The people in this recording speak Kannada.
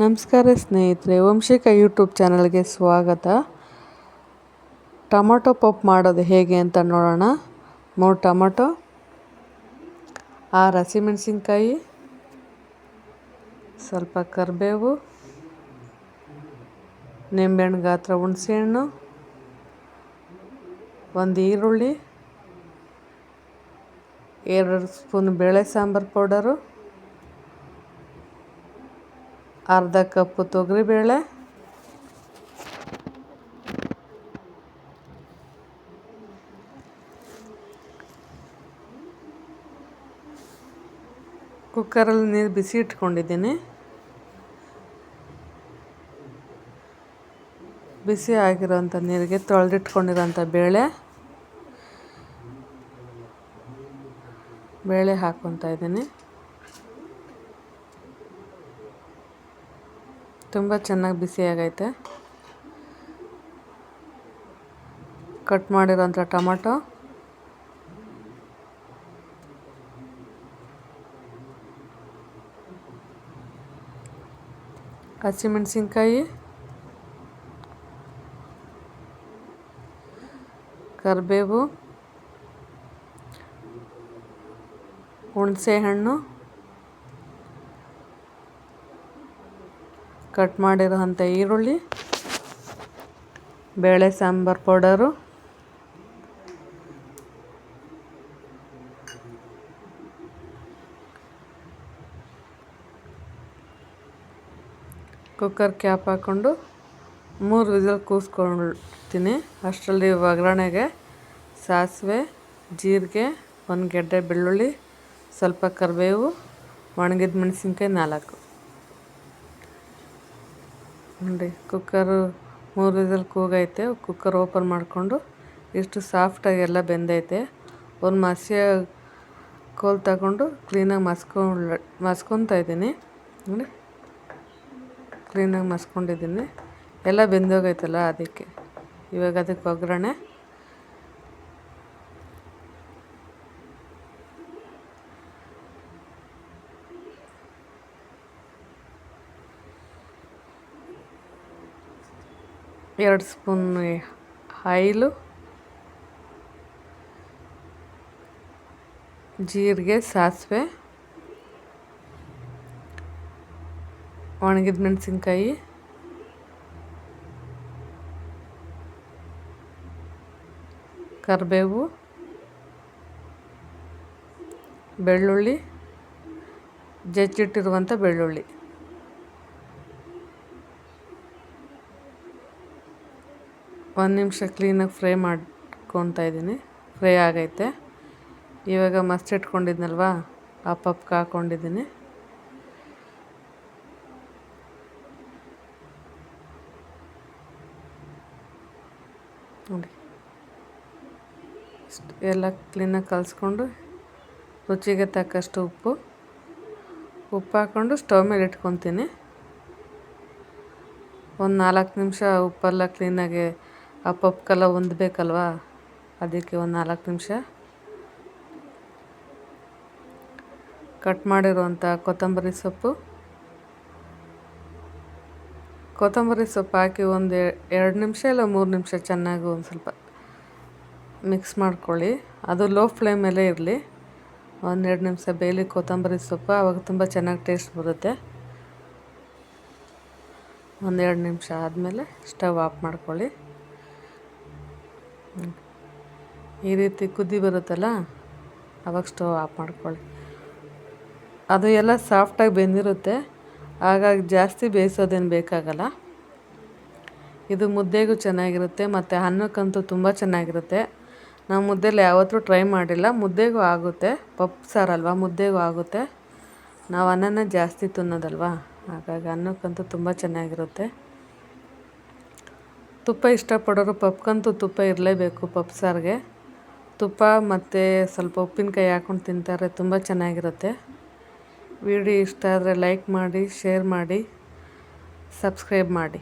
ನಮಸ್ಕಾರ ಸ್ನೇಹಿತರೆ, ವಂಶಿಕ ಯೂಟ್ಯೂಬ್ ಚಾನಲ್ಗೆ ಸ್ವಾಗತ. ಟೊಮೊಟೊ ಪಪ್ ಮಾಡೋದು ಹೇಗೆ ಅಂತ ನೋಡೋಣ. ಮೂರು ಟೊಮೊಟೊ ಆರು ಹಸಿಮೆಣಸಿನ್ಕಾಯಿ, ಸ್ವಲ್ಪ ಕರಿಬೇವು, ನಿಂಬೆಹಣ್ಣು ಗಾತ್ರ ಹುಣಸೆಹಣ್ಣು, ಒಂದು ಈರುಳ್ಳಿ, ಎರಡು ಸ್ಪೂನ್ ಬೇಳೆ ಸಾಂಬಾರು ಪೌಡರು ಅರ್ಧ ಕಪ್ಪು ತೊಗರಿಬೇಳೆ ಕುಕ್ಕರಲ್ಲಿ ನೀರು ಬಿಸಿ ಇಟ್ಕೊಂಡಿದ್ದೀನಿ. ಬಿಸಿ ಆಗಿರೋಂಥ ನೀರಿಗೆ ತೊಳೆದಿಟ್ಕೊಂಡಿರೋಂಥ ಬೇಳೆ. ಬೇಳೆ ಹಾಕ್ಕೊತಾ ಇದ್ದೀನಿ. ತುಂಬ ಚೆನ್ನಾಗಿ ಬಿಸಿ ಆಗೈತೆ. ಕಟ್ ಮಾಡಿರೋಂಥ ಟೊಮಟೊ. ಹಸಿಮೆಣಸಿನ್ಕಾಯಿ. ಕರಿಬೇವು. ಹುಣಸೆಹಣ್ಣು. ಕಟ್ ಮಾಡಿರುವಂಥ ಈರುಳ್ಳಿ, ಬೇಳೆ ಸಾಂಬಾರು ಪೌಡರು ಕುಕ್ಕರ್ ಕ್ಯಾಪ್ ಹಾಕ್ಕೊಂಡು ಮೂರು ವಿಸಲ್ ಕೂಸ್ಕೊಳ್ತೀನಿ. ಅಷ್ಟರಲ್ಲಿ ಒಗ್ಗರಣೆಗೆ ಸಾಸಿವೆ, ಜೀರಿಗೆ, ಒಂದು ಗೆಡ್ಡೆ ಬೆಳ್ಳುಳ್ಳಿ, ಸ್ವಲ್ಪ ಕರಿಬೇವು, ಒಣಗಿದ ಮೆಣಸಿನ್ಕಾಯಿ ನಾಲ್ಕು. ನೋಡಿ ಕುಕ್ಕರು ಮೂರು ವಿಸಲ್ ಕೂಗೈತೆ. ಕುಕ್ಕರ್ ಓಪನ್ ಮಾಡಿಕೊಂಡು ಇಷ್ಟು ಸಾಫ್ಟಾಗಿ ಎಲ್ಲ ಬೆಂದೈತೆ. ಒಂದು ಮಸಿಯ ಕೋಲ್ ತಗೊಂಡು ಕ್ಲೀನಾಗಿ ಮಸ್ಕೊಂಡು, ಮಸ್ಕೊತಾ ಇದ್ದೀನಿ. ನೋಡಿ. ಕ್ಲೀನಾಗಿ ಮಸ್ಕೊಂಡಿದ್ದೀನಿ. ಎಲ್ಲ ಬೆಂದೋಗೈತಲ್ಲ ಅದಕ್ಕೆ. ಇವಾಗ ಅದಕ್ಕೆ ಒಗ್ಗರಣೆ. ಎರಡು ಸ್ಪೂನ್ ಆಯಿಲು ಜೀರಿಗೆ ಸಾಸಿವೆ ಒಣಗಿದ ಮೆಣಸಿನ್ಕಾಯಿ ಕರಿಬೇವು ಬೆಳ್ಳುಳ್ಳಿ ಜಜ್ಜಿಟ್ಟಿರುವಂಥ ಬೆಳ್ಳುಳ್ಳಿ. ಒಂದು ನಿಮಿಷ ಕ್ಲೀನಾಗಿ ಫ್ರೈ ಮಾಡ್ಕೊತಾ ಇದ್ದೀನಿ. ಫ್ರೈ ಆಗೈತೆ. ಇವಾಗ ಮಸ್ತ್ ಇಟ್ಕೊಂಡಿದ್ನಲ್ವ? ಆ ಅಪ್ ಹಾಕ್ಕೊಂಡಿದ್ದೀನಿ ನೋಡಿ. ಎಲ್ಲ ಕ್ಲೀನಾಗಿ ಕಲಿಸ್ಕೊಂಡು ರುಚಿಗೆ ತಕ್ಕಷ್ಟು ಉಪ್ಪು. ಉಪ್ಪು ಹಾಕ್ಕೊಂಡು ಸ್ಟವ್ ಮೇಲೆ ಇಟ್ಕೊತೀನಿ. ಒಂದು ನಾಲ್ಕು ನಿಮಿಷ ಉಪ್ಪೆಲ್ಲ ಕ್ಲೀನಾಗಿ ಆ ಪಪ್ಕೆಲ್ಲ ಹೊಂದಬೇಕಲ್ವ ಅದಕ್ಕೆ ಒಂದು ನಾಲ್ಕು ನಿಮಿಷ. ಕಟ್ ಮಾಡಿರುವಂಥ ಕೊತ್ತಂಬರಿ ಸೊಪ್ಪು. ಕೊತ್ತಂಬರಿ ಸೊಪ್ಪು ಹಾಕಿ ಒಂದು ಎರಡು ನಿಮಿಷ ಇಲ್ಲ ಮೂರು ನಿಮಿಷ ಚೆನ್ನಾಗಿ ಒಂದು ಸ್ವಲ್ಪ ಮಿಕ್ಸ್ ಮಾಡ್ಕೊಳ್ಳಿ. ಅದು ಲೋ ಫ್ಲೇಮಲ್ಲೇ ಇರಲಿ. ಒಂದೆರಡು ನಿಮಿಷ ಬೇಯಲಿ ಕೊತ್ತಂಬರಿ ಸೊಪ್ಪು. ಆವಾಗ ತುಂಬ ಚೆನ್ನಾಗಿ ಟೇಸ್ಟ್ ಬರುತ್ತೆ. ಒಂದೆರಡು ನಿಮಿಷ ಆದಮೇಲೆ ಸ್ಟವ್ ಆಫ್ ಮಾಡ್ಕೊಳ್ಳಿ. ಈ ರೀತಿ ಕುದಿ ಬರುತ್ತಲ್ಲ, ಅವಾಗ ಸ್ಟವ್ ಆಫ್ ಮಾಡ್ಕೊಳ್ಳಿ. ಅದು ಎಲ್ಲ ಸಾಫ್ಟಾಗಿ ಬೆಂದಿರುತ್ತೆ, ಹಾಗಾಗಿ ಜಾಸ್ತಿ ಬೇಯಿಸೋದೇನು ಬೇಕಾಗಲ್ಲ. ಇದು ಮುದ್ದೆಗೂ ಚೆನ್ನಾಗಿರುತ್ತೆ, ಮತ್ತು ಅನ್ನಕ್ಕಂತೂ ತುಂಬ ಚೆನ್ನಾಗಿರುತ್ತೆ. ನಾವು ಮುದ್ದೆಲಿ ಯಾವತ್ತೂ ಟ್ರೈ ಮಾಡಿಲ್ಲ, ಮುದ್ದೆಗೂ ಆಗುತ್ತೆ. ಪಪ್ಪು ಸಾರಲ್ವ ಮುದ್ದೆಗೂ ಆಗುತ್ತೆ. ನಾವು ಅನ್ನನ ಜಾಸ್ತಿ ತಿನ್ನೋದಲ್ವಾ, ಹಾಗಾಗಿ ಅನ್ನಕ್ಕಂತೂ ತುಂಬ ಚೆನ್ನಾಗಿರುತ್ತೆ. ತುಪ್ಪ ಇಷ್ಟಪಡೋರು ಪಪ್ಕಂತೂ ತುಪ್ಪ ಇರಲೇಬೇಕು ಪಪ್ ಸಾರಿಗೆ. ತುಪ್ಪ ಮತ್ತು ಸ್ವಲ್ಪ ಉಪ್ಪಿನಕಾಯಿ ಹಾಕ್ಕೊಂಡು ತಿಂತಾರೆ, ತುಂಬ ಚೆನ್ನಾಗಿರುತ್ತೆ. ವಿಡಿಯೋ ಇಷ್ಟ ಆದರೆ ಲೈಕ್ ಮಾಡಿ, ಶೇರ್ ಮಾಡಿ, ಸಬ್ಸ್ಕ್ರೈಬ್ ಮಾಡಿ.